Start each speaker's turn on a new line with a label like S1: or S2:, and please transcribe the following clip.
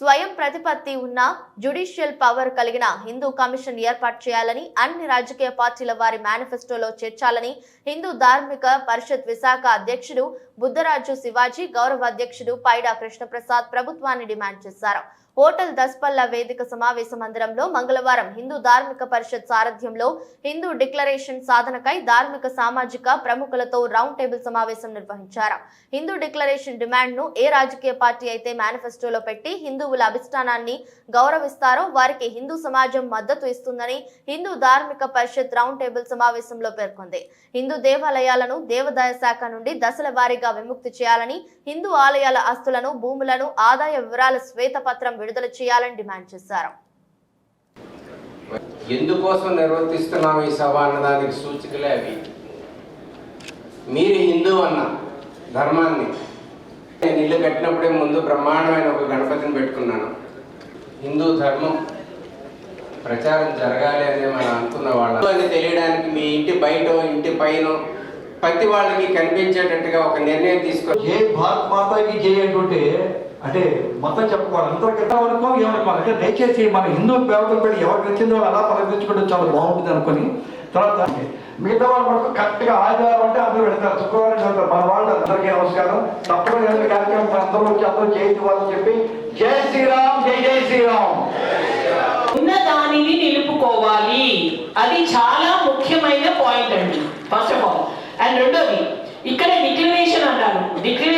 S1: స్వయం ప్రతిపత్తి ఉన్న జ్యుడిషియల్ పవర్ కలిగిన హిందూ కమిషన్ ఏర్పాటు చేయాలని అన్ని రాజకీయ పార్టీల వారి మేనిఫెస్టోలో చేర్చాలని హిందూ ధార్మిక పరిషత్ విశాఖ అధ్యక్షుడు బుద్ధరాజు శివాజీ గౌరవ అధ్యక్షుడు పైడా కృష్ణప్రసాద్ ప్రభుత్వాన్ని డిమాండ్ చేశారు. హోటల్ దస్పల్ల వేదిక సమావేశ మందిరంలో మంగళవారం హిందూ ధార్మిక పరిషత్ సారథ్యంలో హిందూ డిక్లరేషన్ సాధనకై ధార్మిక సామాజిక ప్రముఖులతో రౌండ్ టేబుల్ సమావేశం నిర్వహించారు. హిందూ డిక్లరేషన్ డిమాండ్ను ఏ రాజకీయ పార్టీ అయితే మేనిఫెస్టోలో పెట్టి హిందువుల అభిష్టానాన్ని గౌరవిస్తారో వారికి హిందూ సమాజం మద్దతు ఇస్తుందని హిందూ ధార్మిక పరిషత్ రౌండ్ టేబుల్ సమావేశంలో పేర్కొంది. హిందూ దేవాలయాలను దేవాదాయ శాఖ నుండి దశల వారీగా విముక్తి చేయాలని హిందూ ఆలయాల ఆస్తులను భూములను ఆదాయ వివరాల శ్వేతపత్రం విడుదల చేయాలని డిమాండ్ చేశారు.
S2: ఎందుకోసం నిర్వర్తిస్తున్నాం ఈ సభ అన్నదానికి సూచికలే అవి? మీరు హిందూ అన్న ధర్మాన్ని. నేను ఇల్లు కట్టినప్పుడే ముందు బ్రహ్మాండమైన ఒక గణపతిని పెట్టుకున్నాను. హిందూ ధర్మం ప్రచారం జరగాలి అని మనం అనుకున్న వాళ్ళం. అని తెలియడానికి మీ ఇంటి బయట ఇంటి పైన ప్రతి వాళ్ళకి కనిపించేటట్టుగా ఒక నిర్ణయం తీసుకొని
S3: జై భారత్ మాతాకి అంటుంటే అంటే మొత్తం చెప్పుకోవాలి. అందరూ కింద వరకు ఏమనుకోవాలి అంటే దయచేసి మన హిందూ పేదలు పెట్టి ఎవరికి నచ్చింది వాళ్ళు అలా పలకరించుకుంటే చాలా బాగుంటుంది అనుకుని తర్వాత మిగతా వాళ్ళు మనకు కరెక్ట్గా ఆదివారం అంటే అందరూ వెళ్తారు. శుక్రవారం వెళ్తారు. మన వాళ్ళు అందరికీ నమస్కారం. తప్పకుండా కార్యక్రమం అందరూ వచ్చి అందరూ జై వాళ్ళని చెప్పి జై శ్రీరామ్ జై జై శ్రీరామ్.
S4: ఉన్న దానిని నిలుపుకోవాలి. అది చాలా ముఖ్యమైన పాయింట్ అండి. ఫస్ట్ ఆఫ్ ఆల్ అండ్ రెండోది ఇక్కడ డిక్లరేషన్ అన్నారు డిక్లరేషన్